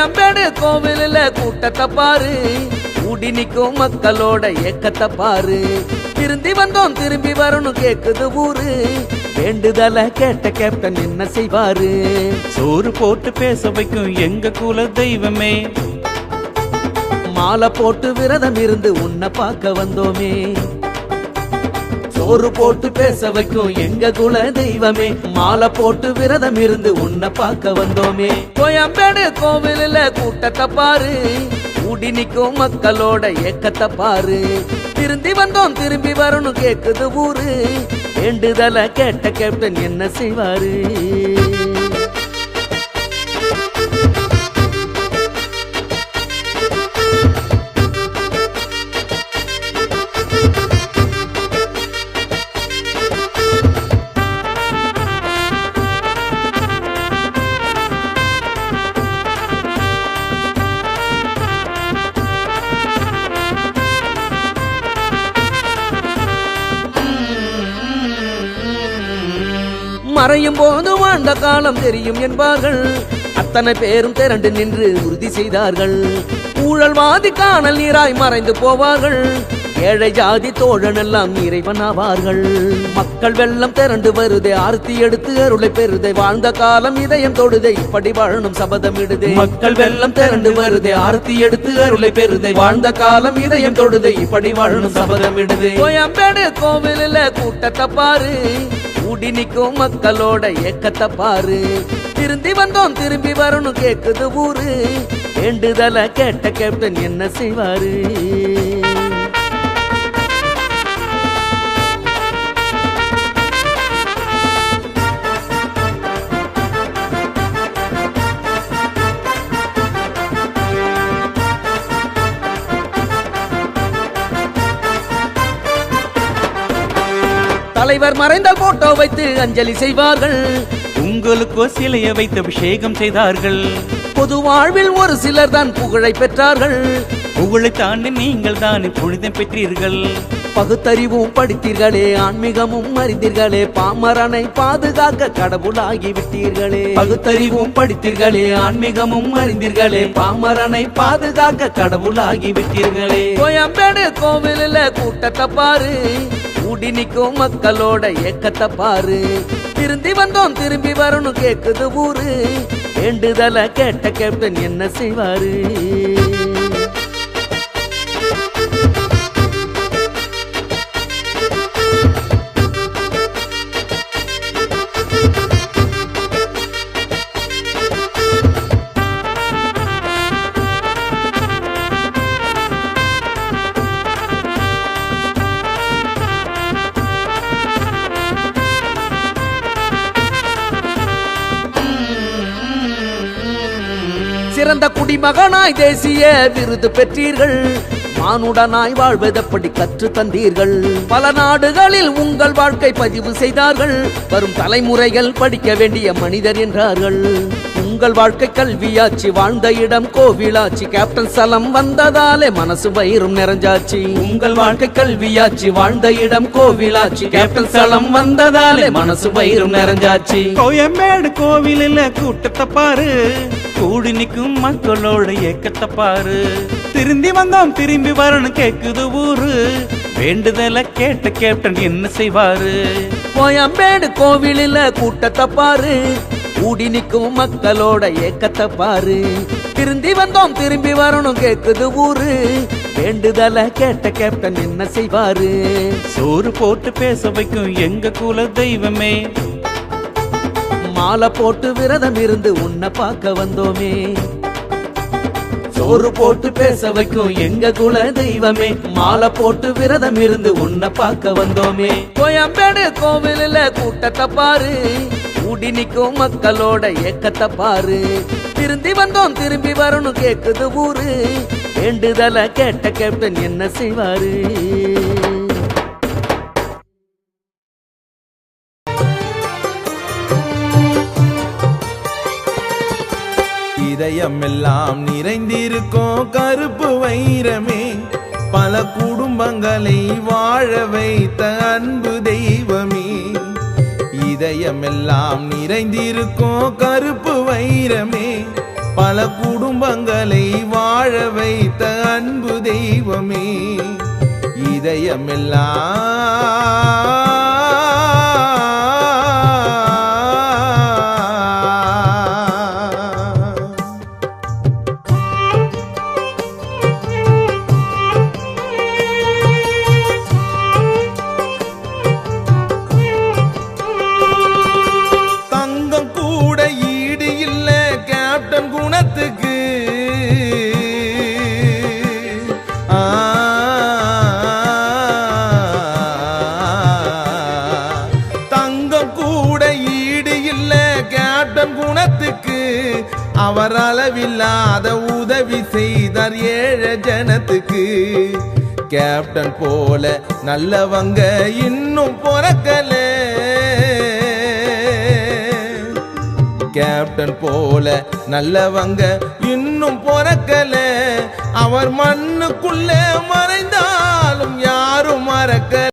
கோயம்பேடு கோவிலில் கூட்டத்தை பாரு. கூடி நிற்கும் மக்களோட ஏக்கத்தை பாரு. திருந்தி வந்தோம் திரும்பி வரணும் கேக்குது ஊரு. வேண்டுதல கேட்ட கேப்டன் என்ன செய்வாரு? சோறு போட்டு பேச வைக்கும் எங்க குல தெய்வமே. மாலை போட்டு விரதம் இருந்து உன்னை பார்க்க வந்தோமே. சோறு போட்டு பேச வைக்கும் எங்க குல தெய்வமே. மாலை போட்டு விரதம் இருந்து உன்னை பார்க்க வந்தோமே. கோயம்பேடு கோவிலில் கூட்டத்தை பாரு. கூடி நிற்கும் மக்களோட ஏக்கத்தை பாரு. திரும்பி வந்தோம் திரும்பி வரணும் கேக்குது ஊரு. வேண்டுதல கேட்ட கேப்டன் என்ன செய்வாரு? மறையும் போது வாழ்ந்த காலம் தெரியும் என்பார்கள். அத்தனை பேரும் திரண்டு நின்று உறுதி செய்தார்கள். ஊழல்வாதி காணல் நீராய் மறைந்து போவார்கள். ஏழை ஜாதி தோழன் எல்லாம் இறைவனாவார்கள் மக்கள் வெள்ளம் திரண்டு வருதே ஆர்த்தி எடுத்து அருளை பெறுதே. வாழ்ந்த காலம் இதயம் தொடுதே இப்படி வாழணும் சபதம் இடுதே. மக்கள் வெள்ளம் திரண்டு வருதே ஆர்த்தி எடுத்து அருளை பெறுதே. வாழ்ந்த காலம் இதயம் தொடுதே இப்படி வாழணும் சபதம் இடுதே. கோயம்பேடு கோவிலில் கூட்டத்தை பாரு. கூடி நிற்கும் மக்களோட ஏக்கத்தை பாரு. திருந்தி வந்தோம் திரும்பி வரணும் கேக்குது ஊரு. வேண்டுதல கேட்ட கேப்டன் என்ன செய்வாரு? தலைவர் மறைந்த போட்டோ வைத்து அஞ்சலி செய்வார்கள். உங்களுக்கோ சிலைய வைத்து அபிஷேகம் செய்தார்கள். பொது வாழ்வில் ஒரு சிலர் தான் புகழை பெற்றார்கள். புகழை தாண்டி நீங்கள் தானே புனிதம் பெற்றீர்கள். பகுத்தறிவும் படித்தீர்களே ஆன்மீகமும் அறிந்தீர்களே பாமரனை பாதுகாக்க கடவுளாகி விட்டீர்களே. பகுத்தறிவும் படித்தீர்களே ஆன்மீகமும் அறிந்தீர்களே பாமரனை பாதுகாக்க கடவுளாகி விட்டீர்களே. கோயம்பேடு கோவிலில் கூட்டத்தை பாரு கூடி நிற்கும் மக்களோட ஏக்கத்தை பாரு. திருந்தி வந்தோம் திரும்பி வரணும் கேக்குது ஊரு. வேண்டுதல கேட்ட கேப்டன் என்ன செய்வாரு? சிறந்த குடிமகனாய் தேசிய விருது பெற்றீர்கள். மானுடனாய் வாழ்வதப்படி கற்று தந்தீர்கள். பல நாடுகளில் உங்கள் வாழ்க்கை பதிவு செய்தார்கள். வரும் தலைமுறைகள் படிக்க வேண்டிய மனிதர் என்றார்கள். உங்கள் வாழ்க்கை கல்வியாச்சு. வாழ்ந்த இடம் கோவிலாச்சு. கேப்டன் சலம் வந்ததாலே மனசு வயிறும் நிறைஞ்சாச்சு. உங்கள் வாழ்க்கை கல்வியாச்சு. வாழ்ந்த இடம் கோவிலாச்சு. கேப்டன் சலம் வந்ததாலே மனசு வயிறும் நிறைஞ்சாச்சு. கோயம்பேடு கோவிலில் கூட்டத்தை பாரு. கூடி நிற்கும் மக்களோட ஏக்கத்தை பாரு. திரும்பி வந்தோம் திரும்பி வரணும் கேக்குது ஊரு. வேண்டுதல கேட்ட கேப்டன் என்ன செய்வாரு? கோயம்பேடு கோவிலில் கூட்டத்தை பாரு. கூடி நிற்கும் மக்களோட ஏக்கத்தை பாரு. திருந்தி வந்தோம் திரும்பி வரணும் கேக்குது ஊரு. வேண்டுதல கேட்ட கேப்டன் என்ன செய்வாரு? சோறு போட்டு பேச வைக்கும் எங்க குல தெய்வமே. மாலை போட்டு விரதம் இருந்து உன்னை பார்க்க வந்தோமே. சோறு போட்டு பேச வைக்கும் எங்க குல தெய்வமே. மாலை போட்டு விரதம் இருந்து உன்னை பார்க்க வந்தோமே. கோயம்பேடு கோவிலில் கூட்டத்தை பாரு. கூடி நிற்கும் மக்களோட ஏக்கத்தை பாரு. திருந்தி வந்தோம் திரும்பி வரணும் கேக்குது ஊரு. வேண்டுதல கேட்ட கேப்டன் என்ன செய்வாரு? இதயமெல்லாம் நிறைந்திருக்கும் கருப்பு வைரமே. பல குடும்பங்களை வாழ வைத்த அன்பு தெய்வம். இதயமெல்லாம் நிறைந்திருக்கும். கருப்பு வைரமே பல குடும்பங்களை வாழ வைத்த அன்பு தெய்வமே. இதயமெல்லாம் குணத்துக்கு அவர் அளவில்லாத உதவி செய்தார் ஏழ ஜனத்துக்கு. கேப்டன் போல நல்லவங்க இன்னும் பிறக்கல. கேப்டன் போல நல்லவங்க இன்னும் பிறக்கல. அவர் மண்ணுக்குள்ளே மறைந்தாலும் யாரும் மறக்க